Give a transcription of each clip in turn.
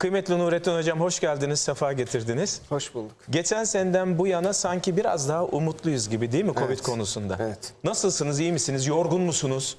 Kıymetli Nurettin Hocam hoş geldiniz, sefa getirdiniz. Hoş bulduk. Geçen seneden bu yana sanki biraz daha umutluyuz gibi değil mi Covid Evet, konusunda? evet. Nasılsınız, iyi misiniz, yorgun musunuz?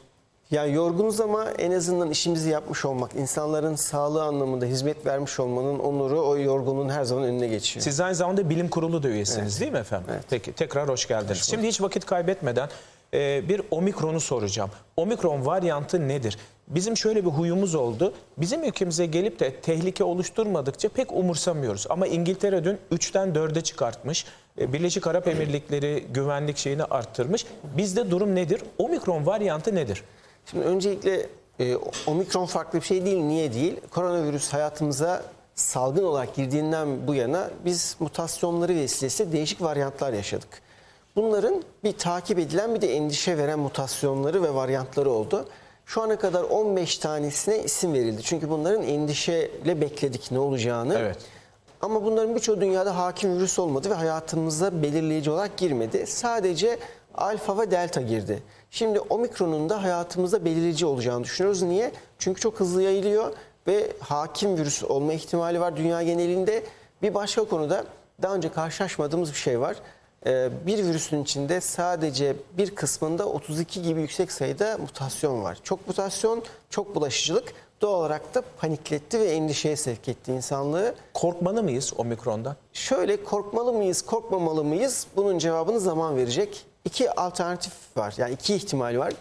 Ya yorgunuz ama en azından işimizi yapmış olmak, insanların sağlığı anlamında hizmet vermiş olmanın onuru o yorgunluğun her zaman önüne geçiyor. Siz aynı zamanda bilim kurulu da üyesiniz değil mi efendim? Evet. Peki tekrar hoş geldiniz. Şimdi hiç vakit kaybetmeden e, bir omikronu soracağım. Omikron varyantı nedir? Bizim şöyle bir huyumuz oldu. Bizim ülkemize gelip de tehlike oluşturmadıkça pek umursamıyoruz. Ama İngiltere dün 3'ten 4'e çıkartmış. E, Birleşik Arap Emirlikleri güvenlik şeyini arttırmış. Bizde durum nedir? Omikron varyantı nedir? Şimdi öncelikle e, omikron farklı bir şey değil. Niye değil? Koronavirüs hayatımıza salgın olarak girdiğinden bu yana biz mutasyonları vesilesiyle değişik varyantlar yaşadık. Bunların bir takip edilen bir de endişe veren mutasyonları ve varyantları oldu. Şu ana kadar 15 tanesine isim verildi. Çünkü bunların endişeyle bekledik ne olacağını. Evet. Ama bunların birçoğu dünyada hakim virüs olmadı ve hayatımıza belirleyici olarak girmedi. Sadece alfa ve delta girdi. Şimdi omikronun da hayatımızda belirleyici olacağını düşünüyoruz. Niye? Çünkü çok hızlı yayılıyor ve hakim virüs olma ihtimali var dünya genelinde. Bir başka konuda daha önce karşılaşmadığımız bir şey var. Ee, Bir virüsün içinde sadece bir kısmında 32 gibi yüksek sayıda mutasyon var. Çok mutasyon, çok bulaşıcılık doğal olarak da panikletti ve endişeye sevk etti insanlığı. Korkmalı mıyız omikrondan? Şöyle korkmalı mıyız, korkmamalı mıyız? Bunun cevabını zaman verecek. İki alternatif var. Yani iki ihtimal var.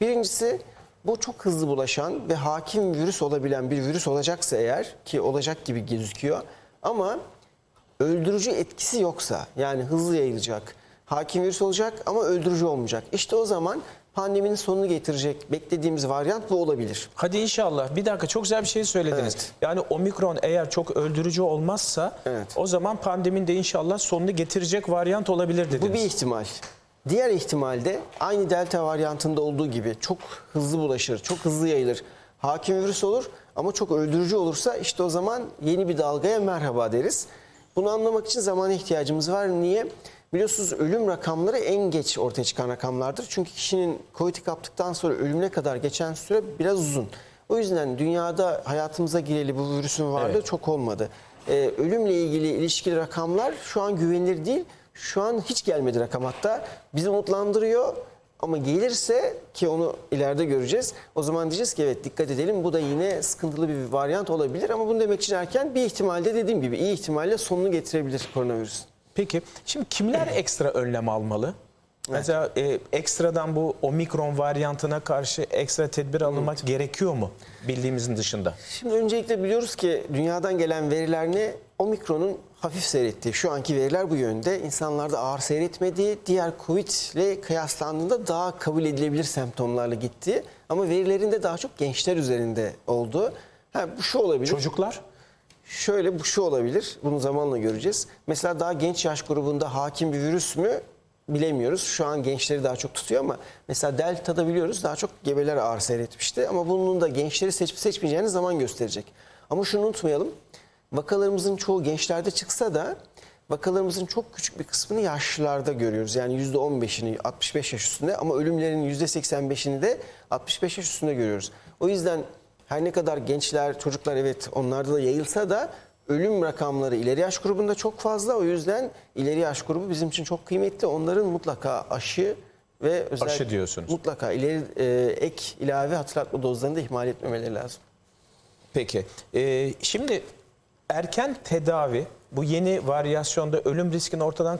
Birincisi bu çok hızlı bulaşan ve hakim virüs olabilen bir virüs olacaksa eğer ki olacak gibi gözüküyor ama öldürücü etkisi yoksa yani hızlı yayılacak, hakim virüs olacak ama öldürücü olmayacak. İşte o zaman pandeminin sonunu getirecek beklediğimiz varyant bu olabilir. Hadi inşallah. Bir dakika çok güzel bir şey söylediniz. Evet. Yani omikron eğer çok öldürücü olmazsa Evet. o zaman pandeminin de inşallah sonunu getirecek varyant olabilir dediniz. Bu bir ihtimal. Diğer ihtimalde aynı delta varyantında olduğu gibi çok hızlı bulaşır, çok hızlı yayılır. Hakim virüs olur ama çok öldürücü olursa işte o zaman yeni bir dalgaya merhaba deriz. Bunu anlamak için zamana ihtiyacımız var. Niye? Biliyorsunuz ölüm rakamları en geç ortaya çıkan rakamlardır. Çünkü kişinin COVID'i kaptıktan sonra ölümüne kadar geçen süre biraz uzun. O yüzden dünyada hayatımıza gireli bu virüsün varlığı Evet. çok olmadı. Ee, ölümle ilgili ilişkili rakamlar şu an güvenilir değil. Şu an hiç gelmedi rakam hatta. Bizi umutlandırıyor ama gelirse ki onu ileride göreceğiz. O zaman diyeceğiz ki evet dikkat edelim bu da yine sıkıntılı bir varyant olabilir. Ama bunu demek için erken bir ihtimalde dediğim gibi iyi ihtimalle sonunu getirebilir koronavirüs. Peki şimdi kimler ekstra önlem almalı? Mesela e, ekstradan bu omikron varyantına karşı ekstra tedbir alınmak gerekiyor mu bildiğimizin dışında? Şimdi öncelikle biliyoruz ki dünyadan gelen veriler ne? Omikron'un hafif seyrettiği, şu anki veriler bu yönde. İnsanlarda ağır seyretmediği, diğer Covid ile kıyaslandığında daha kabul edilebilir semptomlarla gitti. Ama verilerinde daha çok gençler üzerinde oldu. Ha, bu şu olabilir. Çocuklar? Şöyle bu şu olabilir. Bunu zamanla göreceğiz. Mesela daha genç yaş grubunda hakim bir virüs mü bilemiyoruz. Şu an gençleri daha çok tutuyor ama mesela Delta'da biliyoruz daha çok gebeler ağır seyretmişti. Ama bunun da gençleri seçip seçmeyeceğini zaman gösterecek. Ama şunu unutmayalım. Vakalarımızın çoğu gençlerde çıksa da vakalarımızın çok küçük bir kısmını yaşlılarda görüyoruz. Yani %15'ini 65 yaş üstünde ama ölümlerin %85'ini de 65 yaş üstünde görüyoruz. O yüzden her ne kadar gençler, çocuklar evet onlarda da yayılsa da ölüm rakamları ileri yaş grubunda çok fazla. O yüzden ileri yaş grubu bizim için çok kıymetli. Onların mutlaka aşı ve özellikle Aşı diyorsunuz. mutlaka ileri e, ek ilave hatırlatma dozlarını da ihmal etmemeleri lazım. Peki. E, şimdi erken tedavi bu yeni varyasyonda ölüm riskini ortadan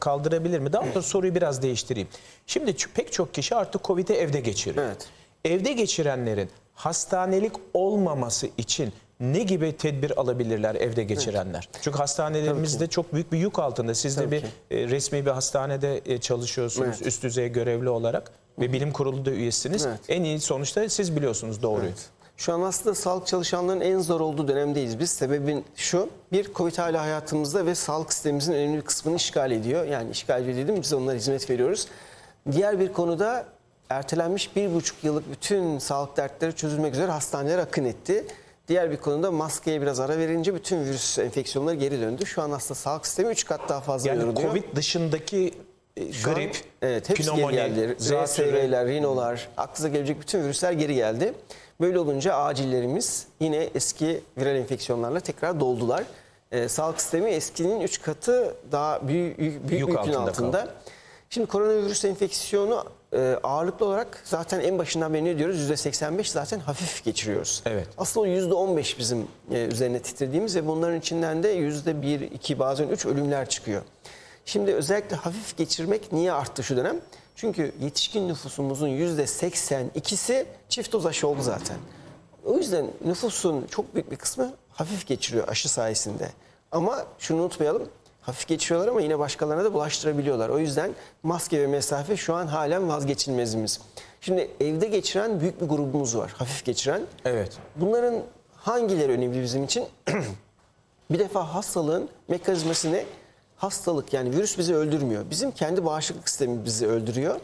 kaldırabilir mi? Daha doğrusu soruyu biraz değiştireyim. Şimdi pek çok kişi artık Covid'i evde geçiriyor. Evet. Evde geçirenlerin hastanelik olmaması için ne gibi tedbir alabilirler evde geçirenler? Çünkü hastanelerimizde çok büyük bir yük altında. Siz de bir ki. e, resmi bir hastanede e, çalışıyorsunuz Evet. üst düzey görevli olarak ve bilim kurulu da üyesiniz. Evet. En iyi sonuçta siz biliyorsunuz doğruyu. Şu an aslında sağlık çalışanlarının en zor olduğu dönemdeyiz biz. Sebebin şu, bir Covid hala hayatımızda ve sağlık sistemimizin önemli bir kısmını işgal ediyor. Yani işgal ediyor dedim, biz onlara hizmet veriyoruz. Diğer bir konuda ertelenmiş bir buçuk yıllık bütün sağlık dertleri çözülmek üzere hastaneler akın etti. Diğer bir konuda maskeye biraz ara verince bütün virüs enfeksiyonları geri döndü. Şu an aslında sağlık sistemi üç kat daha fazla Yani yoruluyor. Covid dışındaki Şu an- grip, evet, hepsi pnömoni, geri geldi. RSV'ler, rinolar, aklınıza gelecek bütün virüsler geri geldi. Böyle olunca acillerimiz yine eski viral enfeksiyonlarla tekrar doldular. Ee, sağlık sistemi eskinin 3 katı daha büyük, büyük, büyük Yük yükün altında altında. kaldı. Şimdi koronavirüs enfeksiyonu e, ağırlıklı olarak zaten en başından beri ne diyoruz? %85 zaten hafif geçiriyoruz. Evet. Aslında o %15 bizim e, üzerine titrediğimiz ve bunların içinden de %1, 2 bazen 3 ölümler çıkıyor. Şimdi özellikle hafif geçirmek niye arttı şu dönem? Çünkü yetişkin nüfusumuzun %82'si çift doz aşı oldu zaten. O yüzden nüfusun çok büyük bir kısmı hafif geçiriyor aşı sayesinde. Ama şunu unutmayalım. Hafif geçiriyorlar ama yine başkalarına da bulaştırabiliyorlar. O yüzden maske ve mesafe şu an halen vazgeçilmezimiz. Şimdi evde geçiren büyük bir grubumuz var. Hafif geçiren. Evet. Bunların hangileri önemli bizim için? bir defa hastalığın mekanizması ne? Hastalık yani virüs bizi öldürmüyor. Bizim kendi bağışıklık sistemimiz bizi öldürüyor.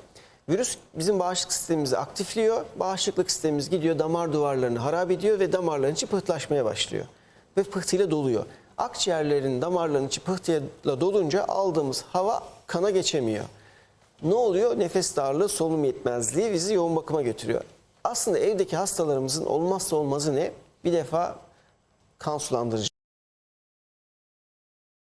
Virüs bizim bağışıklık sistemimizi aktifliyor. Bağışıklık sistemimiz gidiyor damar duvarlarını harap ediyor ve damarların içi pıhtılaşmaya başlıyor. Ve pıhtıyla doluyor. Akciğerlerin damarların içi pıhtıyla dolunca aldığımız hava kana geçemiyor. Ne oluyor? Nefes darlığı, solunum yetmezliği bizi yoğun bakıma götürüyor. Aslında evdeki hastalarımızın olmazsa olmazı ne? Bir defa kan sulandırıcı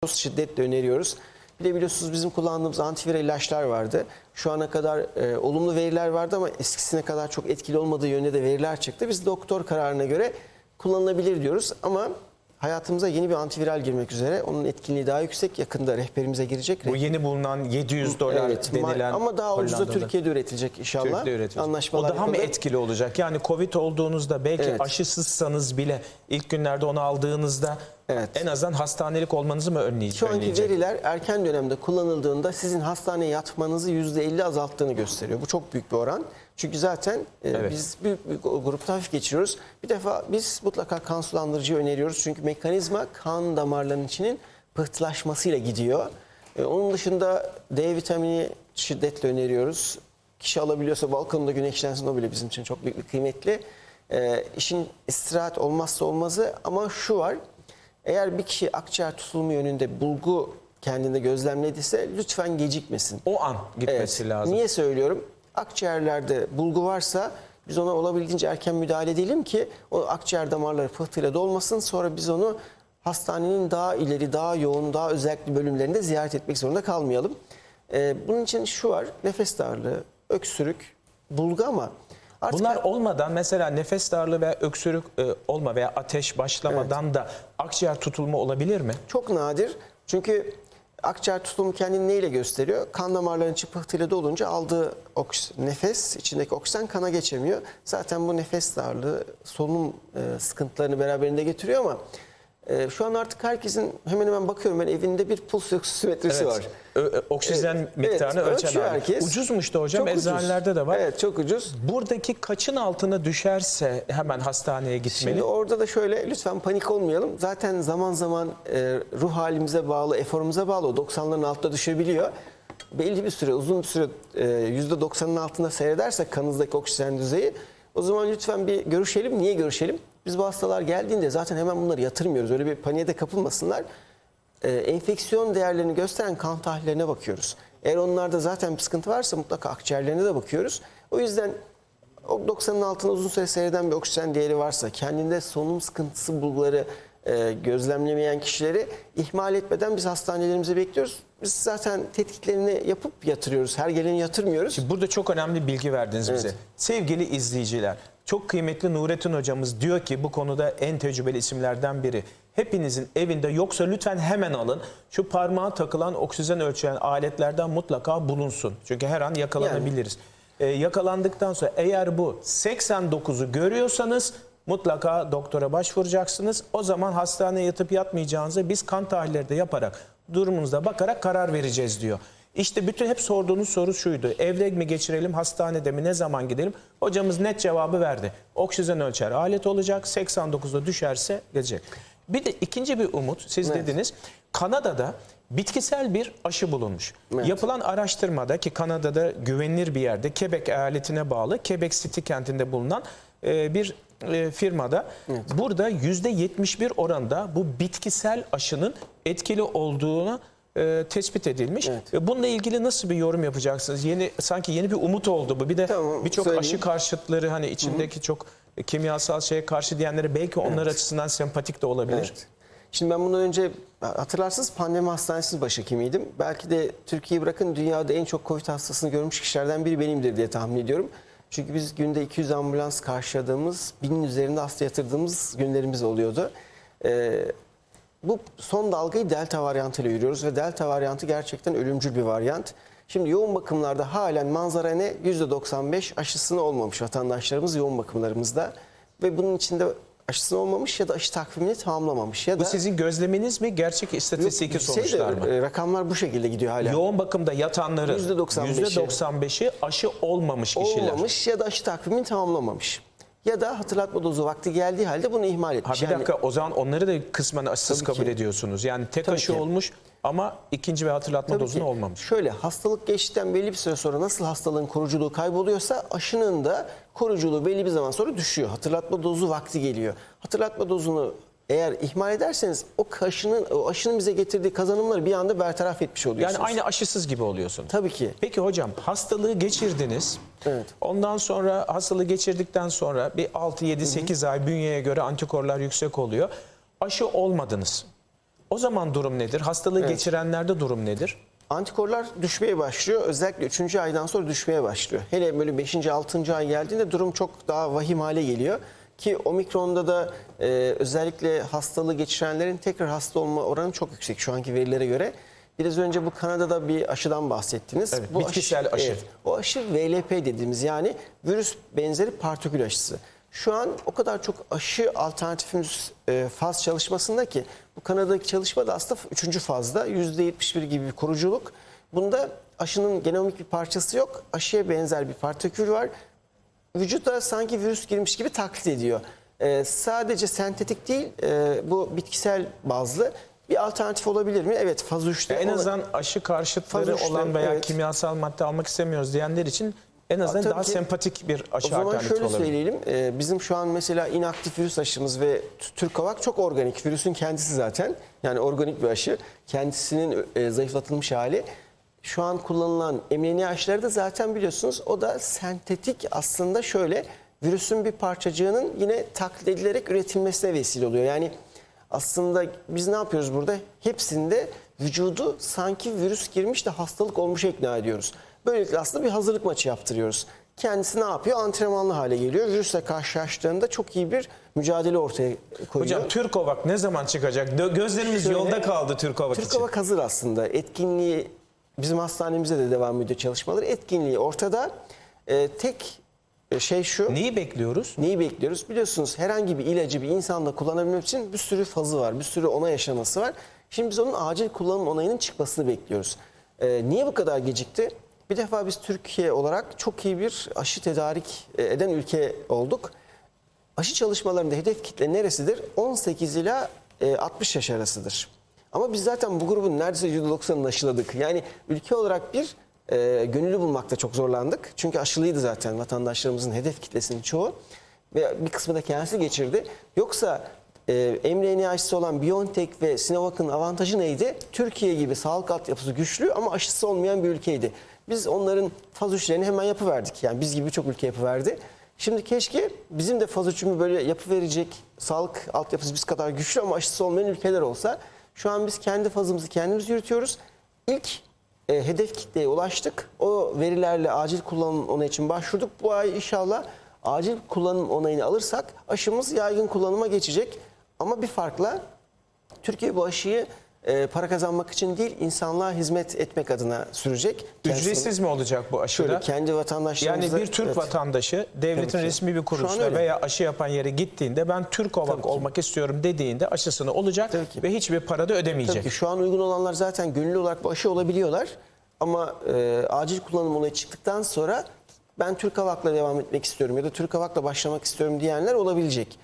şiddetle öneriyoruz. Bir de biliyorsunuz bizim kullandığımız antiviral ilaçlar vardı. Şu ana kadar e, olumlu veriler vardı ama eskisine kadar çok etkili olmadığı yönde de veriler çıktı. Biz doktor kararına göre kullanılabilir diyoruz ama hayatımıza yeni bir antiviral girmek üzere. Onun etkinliği daha yüksek. Yakında rehberimize girecek. Bu yeni bulunan 700 dolar Evet, denilen ama daha ucuza. Türkiye'de üretilecek inşallah. Türkiye'de üretilecek. Anlaşmalar o daha mı yapıldı. etkili olacak? Yani Covid olduğunuzda belki Evet. aşısızsanız bile ilk günlerde onu aldığınızda Evet. en azından hastanelik olmanızı mı önleyecek? Şu anki veriler erken dönemde kullanıldığında sizin hastaneye yatmanızı %50 azalttığını gösteriyor. Bu çok büyük bir oran. Çünkü zaten e, Evet. biz büyük bir grupta hafif geçiriyoruz. Bir defa biz mutlaka kan sulandırıcıyı öneriyoruz. Çünkü mekanizma kan damarlarının içinin pıhtılaşmasıyla gidiyor. E, onun dışında D vitamini şiddetle öneriyoruz. Kişi alabiliyorsa balkonda güneşlensin o bile bizim için çok büyük bir kıymetli. E, işin istirahat olmazsa olmazı ama şu var. Eğer bir kişi akciğer tutulumu yönünde bulgu kendinde gözlemlediyse lütfen gecikmesin. O an gitmesi Evet. lazım. Niye söylüyorum? Akciğerlerde bulgu varsa biz ona olabildiğince erken müdahale edelim ki o akciğer damarları pıhtıyla dolmasın. Sonra biz onu hastanenin daha ileri, daha yoğun, daha özellikli bölümlerinde ziyaret etmek zorunda kalmayalım. Ee, bunun için şu var, nefes darlığı, öksürük, bulgu ama artık Bunlar olmadan mesela nefes darlığı veya öksürük e, olma veya ateş başlamadan da akciğer tutulma olabilir mi? Çok nadir. Çünkü akciğer tutulumu kendini neyle gösteriyor? Kan damarlarının içi pıhtıyla dolunca aldığı nefes, içindeki oksijen kana geçemiyor. Zaten bu nefes darlığı, solunum e, sıkıntılarını beraberinde getiriyor ama e, şu an artık herkesin hemen hemen bakıyorum ben evinde bir puls oksimetresi Evet. var. Ö- oksijen Evet, miktarını evet, ölçen herkes. Ucuzmuş da hocam Çok ucuz. eczanelerde de var. Evet çok ucuz. Buradaki kaçın altına düşerse hemen hastaneye gitmeli. Şimdi orada da şöyle lütfen panik olmayalım. Zaten zaman zaman e, ruh halimize bağlı, eforumuza bağlı o 90'ların altında düşebiliyor. Belli bir süre, uzun bir süre e, %90'ın altında seyredersek kanınızdaki oksijen düzeyi o zaman lütfen bir görüşelim. Niye görüşelim? Biz bu hastalar geldiğinde zaten hemen bunları yatırmıyoruz. Öyle bir paniğe de kapılmasınlar. E, enfeksiyon değerlerini gösteren kan tahlillerine bakıyoruz. Eğer onlarda zaten bir sıkıntı varsa mutlaka akciğerlerine de bakıyoruz. O yüzden o 90'ın altında uzun süre seyreden bir oksijen değeri varsa, kendinde solunum sıkıntısı bulguları e, gözlemlemeyen kişileri ihmal etmeden biz hastanelerimize bekliyoruz. Biz zaten tetkiklerini yapıp yatırıyoruz. Her geleni yatırmıyoruz. Burada çok önemli bilgi verdiniz bize. Evet. Sevgili izleyiciler, çok kıymetli Nurettin hocamız diyor ki bu konuda en tecrübeli isimlerden biri. Hepinizin evinde yoksa lütfen hemen alın. Şu parmağa takılan oksijen ölçen aletlerden mutlaka bulunsun. Çünkü her an yakalanabiliriz. Ee, yakalandıktan sonra eğer bu 89'u görüyorsanız mutlaka doktora başvuracaksınız. O zaman hastaneye yatıp yatmayacağınızı biz kan tahlilleri de yaparak durumunuza bakarak karar vereceğiz diyor. İşte bütün hep sorduğunuz soru şuydu. Evde mi geçirelim, hastanede mi, ne zaman gidelim? Hocamız net cevabı verdi. Oksijen ölçer alet olacak, 89'da düşerse gelecek. Bir de ikinci bir umut, siz Evet. dediniz. Kanada'da bitkisel bir aşı bulunmuş. Evet. Yapılan araştırmada ki Kanada'da güvenilir bir yerde, Quebec eyaletine bağlı, Quebec City kentinde bulunan e, bir e, firmada burada %71 oranda bu bitkisel aşının etkili olduğunu e, tespit edilmiş. Evet. Bununla ilgili nasıl bir yorum yapacaksınız? Yeni sanki yeni bir umut oldu bu. Bir de Tamam, birçok aşı karşıtları hani içindeki çok kimyasal şeye karşı diyenlere belki onlar açısından sempatik de olabilir. Evet. Şimdi ben bundan önce hatırlarsınız pandemi hastanesi başhekimiydim. Belki de Türkiye'yi bırakın dünyada en çok Covid hastasını görmüş kişilerden biri benimdir diye tahmin ediyorum. Çünkü biz günde 200 ambulans karşıladığımız, binin üzerinde hasta yatırdığımız günlerimiz oluyordu. Ee, bu son dalgayı delta varyantıyla yürüyoruz ve delta varyantı gerçekten ölümcül bir varyant. Şimdi yoğun bakımlarda halen manzara ne? %95 aşısını olmamış vatandaşlarımız yoğun bakımlarımızda. Ve bunun içinde aşısını olmamış ya da aşı takvimini tamamlamamış. Ya Bu da sizin gözleminiz mi? Gerçek istatistiki Yok, şey de, sonuçlar mı? e, Rakamlar bu şekilde gidiyor hala. Yoğun bakımda yatanların %95'i. %95'i aşı olmamış kişiler. Olmamış ya da aşı takvimini tamamlamamış. Ya da hatırlatma dozu vakti geldiği halde bunu ihmal Ha etmiş. bir Yani dakika o zaman onları da kısmen Tabii kabul ki. ediyorsunuz. Yani tek aşı ki. olmuş ama ikinci ve hatırlatma Tabii dozunu ki. olmamış. Şöyle hastalık geçtikten belli bir süre sonra nasıl hastalığın koruyuculuğu kayboluyorsa aşının da koruyuculuğu belli bir zaman sonra düşüyor. Hatırlatma dozu vakti geliyor. Hatırlatma dozunu eğer ihmal ederseniz o aşının, o aşının bize getirdiği kazanımları bir anda bertaraf etmiş Yani oluyorsunuz. aynı aşısız gibi oluyorsunuz. Tabii ki. Peki hocam hastalığı geçirdiniz. Evet. Ondan sonra hastalığı geçirdikten sonra bir 6 7 8 ay bünyeye göre antikorlar yüksek oluyor. Aşı olmadınız. O zaman durum nedir? Hastalığı geçirenlerde durum nedir? Antikorlar düşmeye başlıyor. Özellikle 3. aydan sonra düşmeye başlıyor. Hele böyle 5. 6. ay geldiğinde durum çok daha vahim hale geliyor. Ki omikronda da e, özellikle hastalığı geçirenlerin tekrar hasta olma oranı çok yüksek şu anki verilere göre. Biraz önce bu Kanada'da bir aşıdan bahsettiniz. Evet, bu bitkisel aşı. evet, o aşı VLP dediğimiz yani virüs benzeri partikül aşısı. Şu an o kadar çok aşı alternatifimiz e, faz çalışmasında ki bu Kanada'daki çalışma da aslında 3. fazda %71 gibi bir koruculuk. Bunda aşının genomik bir parçası yok. Aşıya benzer bir partikül var. Vücuda sanki virüs girmiş gibi taklit ediyor. E, sadece sentetik değil e, bu bitkisel bazlı bir alternatif olabilir mi? Evet faz 3'te. En azından aşı karşıtları üçte, olan veya evet. kimyasal madde almak istemiyoruz diyenler için en azından tabii daha ki. sempatik bir aşı O zaman alternatifi şöyle olabilir. söyleyelim. Ee, bizim şu an mesela inaktif virüs aşımız ve Türkovak çok organik. Virüsün kendisi zaten. Yani organik bir aşı. Kendisinin e, zayıflatılmış hali. Şu an kullanılan mRNA aşıları da zaten biliyorsunuz o da sentetik aslında şöyle virüsün bir parçacığının yine taklit edilerek üretilmesine vesile oluyor. Yani aslında biz ne yapıyoruz burada? Hepsinde vücudu sanki virüs girmiş de hastalık olmuş ikna ediyoruz. Böylelikle aslında bir hazırlık maçı yaptırıyoruz. Kendisi ne yapıyor? Antrenmanlı hale geliyor. Virüsle karşılaştığında çok iyi bir mücadele ortaya koyuyor. Hocam Türkovak ne zaman çıkacak? Gözlerimiz Şöyle, yolda kaldı Türkovak için. Türkovak hazır aslında. Etkinliği bizim hastanemizde de devam ediyor çalışmaları. Etkinliği ortada. Ee, tek şey şu. Neyi bekliyoruz? Neyi bekliyoruz? Biliyorsunuz herhangi bir ilacı bir insanda kullanabilmek için bir sürü fazı var, bir sürü onay aşaması var. Şimdi biz onun acil kullanım onayının çıkmasını bekliyoruz. Ee, niye bu kadar gecikti? Bir defa biz Türkiye olarak çok iyi bir aşı tedarik e, eden ülke olduk. Aşı çalışmalarında hedef kitle neresidir? 18 ila e, 60 yaş arasıdır. Ama biz zaten bu grubun neredeyse %90'ını aşıladık. Yani ülke olarak bir e, gönüllü bulmakta çok zorlandık. Çünkü aşılıydı zaten vatandaşlarımızın hedef kitlesinin çoğu. Ve bir kısmı da kendisi geçirdi. Yoksa e, mRNA aşısı olan BioNTech ve Sinovac'ın avantajı neydi? Türkiye gibi sağlık altyapısı güçlü ama aşısı olmayan bir ülkeydi. Biz onların faz üçlerini hemen yapıverdik. Yani biz gibi birçok ülke yapıverdi. Şimdi keşke bizim de faz üçümü böyle yapı verecek sağlık altyapısı biz kadar güçlü ama aşısı olmayan ülkeler olsa. Şu an biz kendi fazımızı kendimiz yürütüyoruz. İlk e, hedef kitleye ulaştık. O verilerle acil kullanım onayı için başvurduk. Bu ay inşallah acil kullanım onayını alırsak aşımız yaygın kullanıma geçecek. Ama bir farkla Türkiye bu aşıyı e, para kazanmak için değil insanlığa hizmet etmek adına sürecek. Ücretsiz mi olacak bu aşıda? Şöyle kendi Yani vatandaşlarımıza... bir Türk Evet. vatandaşı devletin Tabii resmi bir kuruluşuna veya aşı yapan yere gittiğinde ben Türk ki. olmak istiyorum dediğinde aşısını olacak ve hiçbir para da ödemeyecek. Tabii ki şu an uygun olanlar zaten gönüllü olarak bu aşı olabiliyorlar. Ama e, acil kullanım olayı çıktıktan sonra ben Türk Havak'la devam etmek istiyorum ya da Türk Havak'la başlamak istiyorum diyenler olabilecek.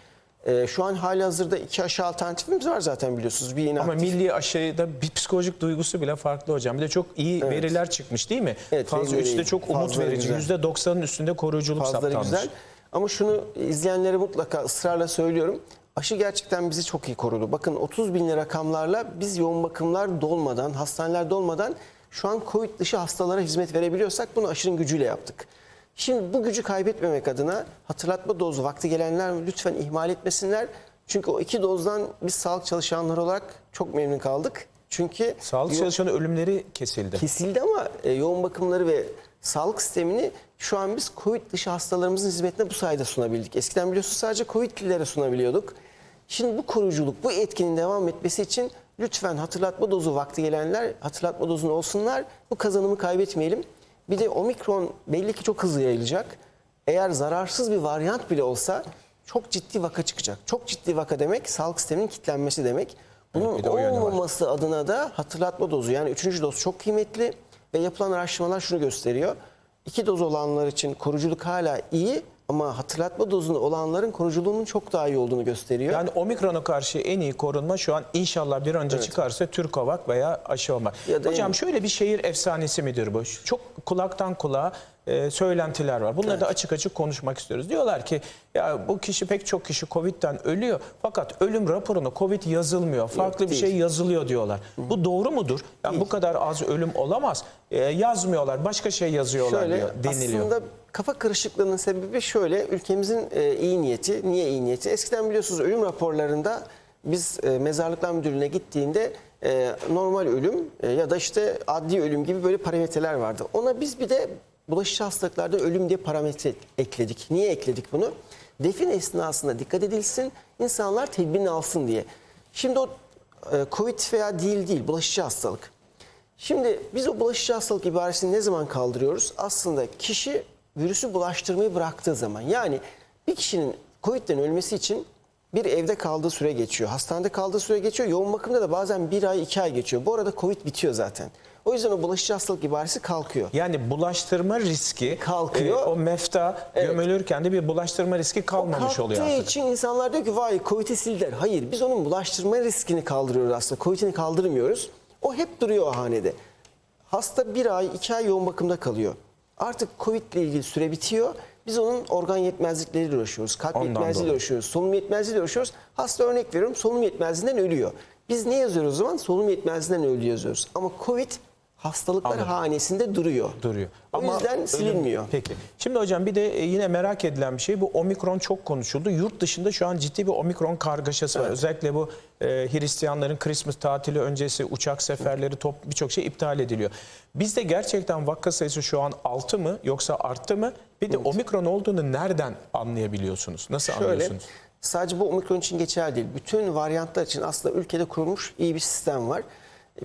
E, şu an hali hazırda iki aşı alternatifimiz var zaten biliyorsunuz. Bir Ama inaktif. milli aşıda bir psikolojik duygusu bile farklı hocam. Bir de çok iyi veriler çıkmış değil mi? Evet, Faz verileri 3'te iyi. çok umut Fazları verici. güzel. %90'ın üstünde koruyuculuk fazları saptanmış. güzel. Ama şunu izleyenlere mutlaka ısrarla söylüyorum. Aşı gerçekten bizi çok iyi korudu. Bakın 30 binli rakamlarla biz yoğun bakımlar dolmadan, hastaneler dolmadan şu an Covid dışı hastalara hizmet verebiliyorsak bunu aşının gücüyle yaptık. Şimdi bu gücü kaybetmemek adına hatırlatma dozu vakti gelenler lütfen ihmal etmesinler. Çünkü o iki dozdan biz sağlık çalışanları olarak çok memnun kaldık. Çünkü Sağlık yo- çalışanı ölümleri kesildi. kesildi ama e, yoğun bakımları ve sağlık sistemini şu an biz Covid dışı hastalarımızın hizmetine bu sayede sunabildik. Eskiden biliyorsunuz sadece Covid'lilere sunabiliyorduk. Şimdi bu koruyuculuk, bu etkinin devam etmesi için lütfen hatırlatma dozu vakti gelenler hatırlatma dozunu olsunlar. Bu kazanımı kaybetmeyelim. Bir de omikron belli ki çok hızlı yayılacak. Eğer zararsız bir varyant bile olsa çok ciddi vaka çıkacak. Çok ciddi vaka demek sağlık sisteminin kilitlenmesi demek. Bunun bir de olmaması adına da hatırlatma dozu yani üçüncü doz çok kıymetli ve yapılan araştırmalar şunu gösteriyor. İki doz olanlar için koruyuculuk hala iyi ama hatırlatma dozunu olanların koruyuculuğunun çok daha iyi olduğunu gösteriyor. Yani omikrona karşı en iyi korunma şu an inşallah bir önce çıkarsa Türkovak veya aşı olmak. Ya Hocam en- şöyle bir şehir efsanesi midir bu? Çok kulaktan kulağa e, söylentiler var. Bunları da açık açık konuşmak istiyoruz. Diyorlar ki ya bu kişi pek çok kişi Covid'den ölüyor fakat ölüm raporuna Covid yazılmıyor. Farklı bir değil. şey yazılıyor diyorlar. Bu doğru mudur? Yani bu kadar az ölüm olamaz. E, yazmıyorlar. Başka şey yazıyorlar Şöyle diyor, deniliyor. aslında kafa karışıklığının sebebi şöyle ülkemizin e, iyi niyeti. Niye iyi niyeti? Eskiden biliyorsunuz ölüm raporlarında biz e, mezarlıklar müdürlüğüne gittiğinde e, normal ölüm e, ya da işte adli ölüm gibi böyle parametreler vardı. Ona biz bir de bulaşıcı hastalıklarda ölüm diye parametre ekledik. Niye ekledik bunu? Defin esnasında dikkat edilsin, insanlar tedbirini alsın diye. Şimdi o e, Covid veya değil değil, bulaşıcı hastalık. Şimdi biz o bulaşıcı hastalık ibaresini ne zaman kaldırıyoruz? Aslında kişi virüsü bulaştırmayı bıraktığı zaman. Yani bir kişinin Covid'den ölmesi için bir evde kaldığı süre geçiyor. Hastanede kaldığı süre geçiyor. Yoğun bakımda da bazen bir ay iki ay geçiyor. Bu arada Covid bitiyor zaten. O yüzden o bulaşıcı hastalık ibaresi kalkıyor. Yani bulaştırma riski Kalkıyor. e, o mefta gömülürken de bir bulaştırma riski kalmamış oluyor Kalktığı artık. için insanlar diyor ki vay Covid'i sildiler. Hayır biz onun bulaştırma riskini kaldırıyoruz aslında. Covid'ini kaldırmıyoruz. O hep duruyor o hanede. Hasta bir ay, iki ay yoğun bakımda kalıyor. Artık Covid ile ilgili süre bitiyor. Biz onun organ yetmezlikleriyle uğraşıyoruz. Kalp Ondan yetmezliğiyle dolayı. uğraşıyoruz. Solunum yetmezliğiyle uğraşıyoruz. Hasta örnek veriyorum solunum yetmezliğinden ölüyor. Biz ne yazıyoruz o zaman? Solunum yetmezliğinden öldü yazıyoruz. Ama Covid hastalıklar Anladım. hanesinde duruyor. duruyor. O yüzden ölüm- silinmiyor. Peki. Şimdi hocam bir de e, yine merak edilen bir şey bu omikron çok konuşuldu. Yurt dışında şu an ciddi bir omikron kargaşası var. Özellikle bu e, Hristiyanların Christmas tatili öncesi uçak seferleri top birçok şey iptal ediliyor. Bizde gerçekten vaka sayısı şu an 6 mı yoksa arttı mı? Bir de omikron olduğunu nereden anlayabiliyorsunuz? Nasıl Şöyle anlıyorsunuz? sadece bu omikron için geçerli değil. Bütün varyantlar için aslında ülkede kurulmuş iyi bir sistem var.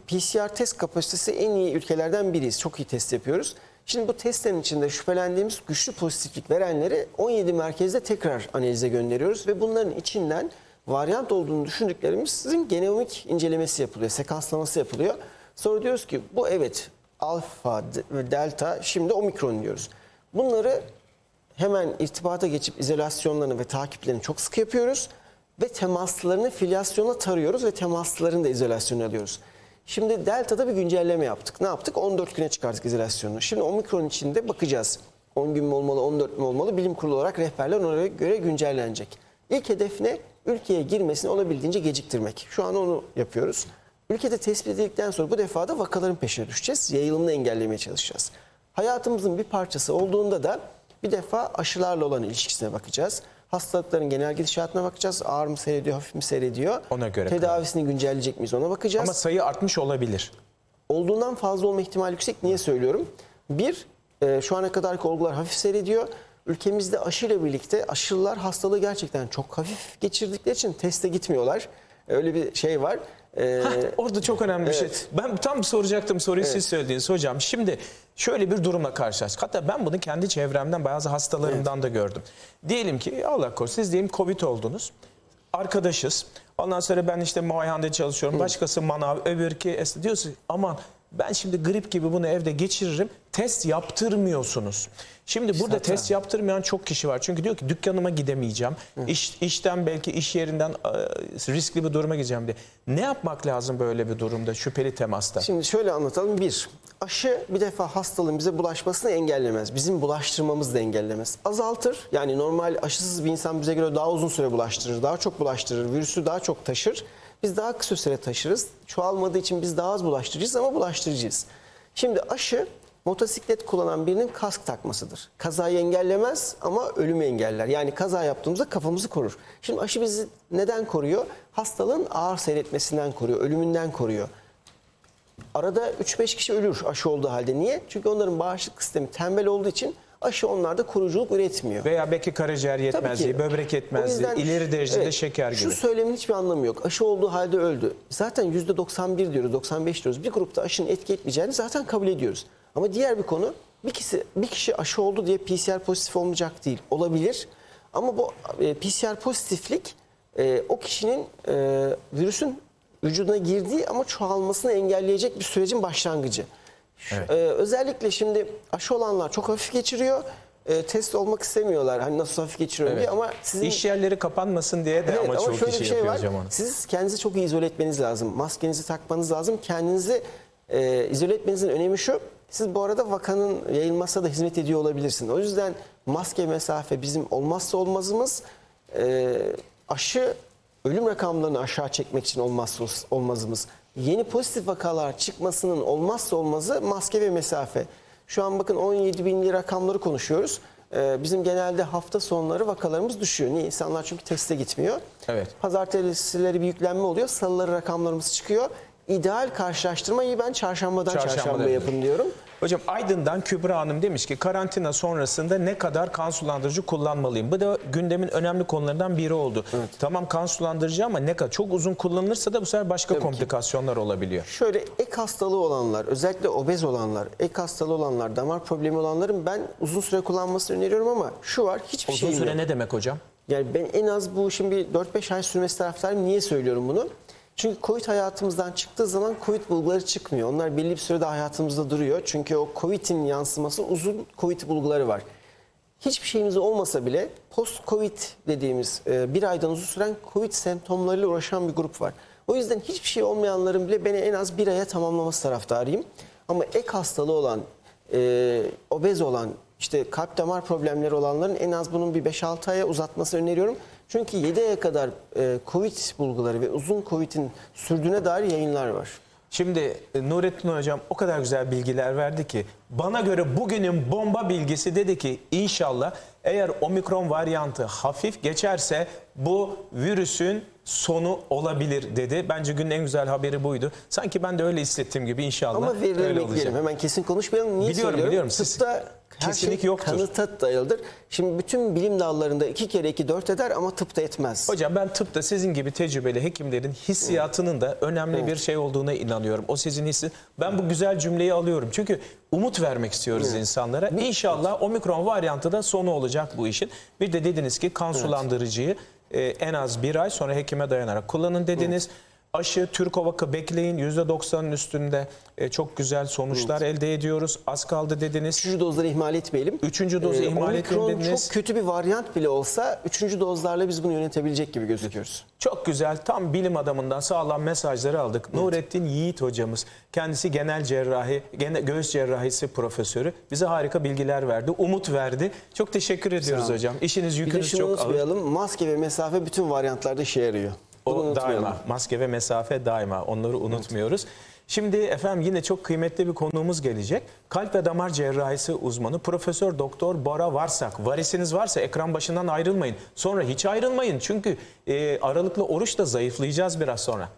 PCR test kapasitesi en iyi ülkelerden biriyiz. Çok iyi test yapıyoruz. Şimdi bu testlerin içinde şüphelendiğimiz güçlü pozitiflik verenleri 17 merkezde tekrar analize gönderiyoruz ve bunların içinden varyant olduğunu düşündüklerimizin genomik incelemesi yapılıyor, sekanslaması yapılıyor. Sonra diyoruz ki bu evet alfa ve delta şimdi omikron diyoruz. Bunları hemen irtibata geçip izolasyonlarını ve takiplerini çok sık yapıyoruz. Ve temaslarını filyasyona tarıyoruz ve temaslarını da izolasyona alıyoruz. Şimdi Delta'da bir güncelleme yaptık. Ne yaptık? 14 güne çıkarttık izolasyonu. Şimdi Omikron içinde bakacağız. 10 gün mü olmalı, 14 mü olmalı? Bilim kurulu olarak rehberler ona göre güncellenecek. İlk hedef ne? Ülkeye girmesini olabildiğince geciktirmek. Şu an onu yapıyoruz. Ülkede tespit edildikten sonra bu defa da vakaların peşine düşeceğiz. Yayılımını engellemeye çalışacağız. Hayatımızın bir parçası olduğunda da bir defa aşılarla olan ilişkisine bakacağız. Hastalıkların genel gidişatına bakacağız. Ağır mı seyrediyor, hafif mi seyrediyor? Ona göre Tedavisini güncelleyecek miyiz ona bakacağız. Ama sayı artmış olabilir. Olduğundan fazla olma ihtimali yüksek. Niye söylüyorum? Bir, e, şu ana kadarki olgular hafif seyrediyor. Ülkemizde aşıyla birlikte aşılılar hastalığı gerçekten çok hafif geçirdikleri için teste gitmiyorlar. Öyle bir şey var. E, Hah, orada çok önemli bir şey. Ben tam soracaktım soruyu siz söylediniz hocam. Şimdi şöyle bir durumla karşılaştık. Hatta ben bunu kendi çevremden bazı hastalarımdan da gördüm. Diyelim ki Allah korusun siz diyelim Covid oldunuz. Arkadaşız. Ondan sonra ben işte muayenehanede çalışıyorum. Başkası manav, öbürki diyorsun aman ben şimdi grip gibi bunu evde geçiririm. Test yaptırmıyorsunuz. Şimdi burada Zaten. test yaptırmayan çok kişi var. Çünkü diyor ki dükkanıma gidemeyeceğim. İş, işten belki iş yerinden riskli bir duruma gideceğim diye. Ne yapmak lazım böyle bir durumda şüpheli temasta? Şimdi şöyle anlatalım. Bir, aşı bir defa hastalığın bize bulaşmasını engellemez. Bizim bulaştırmamızı da engellemez. Azaltır. Yani normal aşısız bir insan bize göre daha uzun süre bulaştırır, daha çok bulaştırır, virüsü daha çok taşır. Biz daha kısa süre taşırız. Çoğalmadığı için biz daha az bulaştırıcıyız ama bulaştırıcıyız. Şimdi aşı motosiklet kullanan birinin kask takmasıdır. Kazayı engellemez ama ölümü engeller. Yani kaza yaptığımızda kafamızı korur. Şimdi aşı bizi neden koruyor? Hastalığın ağır seyretmesinden koruyor, ölümünden koruyor. Arada 3-5 kişi ölür aşı olduğu halde. Niye? Çünkü onların bağışıklık sistemi tembel olduğu için aşı onlarda koruyuculuk üretmiyor. Veya belki karaciğer yetmezliği, ki. böbrek yetmezliği, ileri derecede evet, şeker gibi. Şu söylemin hiçbir anlamı yok. Aşı olduğu halde öldü. Zaten %91 diyoruz, 95 diyoruz. Bir grupta aşının etki etmeyeceğini zaten kabul ediyoruz. Ama diğer bir konu bir kişi, bir kişi aşı oldu diye PCR pozitif olmayacak değil. Olabilir. Ama bu e, PCR pozitiflik e, o kişinin e, virüsün vücuduna girdiği ama çoğalmasını engelleyecek bir sürecin başlangıcı. Evet. e, özellikle şimdi aşı olanlar çok hafif geçiriyor. E, test olmak istemiyorlar. Hani nasıl hafif geçiriyorum diye ama sizin İş yerleri kapanmasın diye de Evet, ama çok şöyle kişi bir şey yapıyor var. hocam onu. Siz kendinizi çok iyi izole etmeniz lazım. Maskenizi takmanız lazım. Kendinizi e, izole etmenizin önemi şu. Siz bu arada vakanın yayılmasına da hizmet ediyor olabilirsiniz. O yüzden maske mesafe bizim olmazsa olmazımız. E, aşı ölüm rakamlarını aşağı çekmek için olmazsa olmazımız. Yeni pozitif vakalar çıkmasının olmazsa olmazı maske ve mesafe. Şu an bakın 17 binli rakamları konuşuyoruz. E, bizim genelde hafta sonları vakalarımız düşüyor. Niye? İnsanlar çünkü teste gitmiyor. Evet. Pazartesileri bir yüklenme oluyor. Salıları rakamlarımız çıkıyor. İdeal karşılaştırmayı ben çarşambadan Çarşamba çarşamba yapın diyorum. Hocam Aydın'dan Kübra Hanım demiş ki karantina sonrasında ne kadar kan sulandırıcı kullanmalıyım? Bu da gündemin önemli konularından biri oldu. Tamam kan sulandırıcı ama ne kadar çok uzun kullanılırsa da bu sefer başka komplikasyonlar olabiliyor. Şöyle ek hastalığı olanlar, özellikle obez olanlar, ek hastalığı olanlar, damar problemi olanların ben uzun süre kullanmasını öneriyorum ama şu var hiçbir Uzun şey süre yok. ne demek hocam? Yani ben en az bu şimdi 4-5 ay sürmesi taraftarıyım. Niye söylüyorum bunu? Çünkü Covid hayatımızdan çıktığı zaman Covid bulguları çıkmıyor. Onlar belli bir sürede hayatımızda duruyor. Çünkü o Covid'in yansıması uzun Covid bulguları var. Hiçbir şeyimiz olmasa bile post-Covid dediğimiz e, bir aydan uzun süren Covid semptomlarıyla uğraşan bir grup var. O yüzden hiçbir şey olmayanların bile beni en az bir aya tamamlaması taraftarıyım. Ama ek hastalığı olan, e, obez olan, işte kalp damar problemleri olanların en az bunun bir 5-6 aya uzatmasını öneriyorum. Çünkü 7 aya kadar e, Covid bulguları ve uzun Covid'in sürdüğüne dair yayınlar var. Şimdi e, Nurettin Hocam o kadar güzel bilgiler verdi ki bana göre bugünün bomba bilgisi dedi ki inşallah eğer omikron varyantı hafif geçerse bu virüsün sonu olabilir dedi. Bence günün en güzel haberi buydu. Sanki ben de öyle hissettiğim gibi inşallah Ama verileri öyle olacak. Hemen kesin konuşmayalım. Niye Biliyorum, söylüyorum? biliyorum. Tıpta kesinlik şey yoktur. kanıta dayalıdır. Şimdi bütün bilim dallarında iki kere iki dört eder ama tıpta etmez. Hocam ben tıpta sizin gibi tecrübeli hekimlerin hissiyatının da önemli bir şey olduğuna inanıyorum. O sizin hissi. Ben bu güzel cümleyi alıyorum. Çünkü umut vermek istiyoruz insanlara. İnşallah omikron varyantı da sonu olacak bu işin. Bir de dediniz ki kan sulandırıcıyı e, en az bir ay sonra hekime dayanarak kullanın dediniz. Aşı Türkovak'ı bekleyin %90'ın üstünde e, çok güzel sonuçlar elde ediyoruz. Az kaldı dediniz. Üçüncü dozları ihmal etmeyelim. Üçüncü dozu ihmal etmeyin Omikron dediniz. çok kötü bir varyant bile olsa üçüncü dozlarla biz bunu yönetebilecek gibi gözüküyoruz. Çok güzel tam bilim adamından sağlam mesajları aldık. Nurettin Yiğit hocamız kendisi genel cerrahi, gene, göğüs cerrahisi profesörü bize harika bilgiler verdi, umut verdi. Çok teşekkür ediyoruz hocam. İşiniz yükünüz çok ağır. Maske ve mesafe bütün varyantlarda işe yarıyor. Bunu O daima maske ve mesafe daima onları unutmuyoruz. Şimdi efendim yine çok kıymetli bir konuğumuz gelecek. Kalp ve damar cerrahisi uzmanı Profesör Doktor Bora Varsak. Varisiniz varsa ekran başından ayrılmayın. Sonra hiç ayrılmayın. Çünkü e, aralıklı oruçta zayıflayacağız biraz sonra.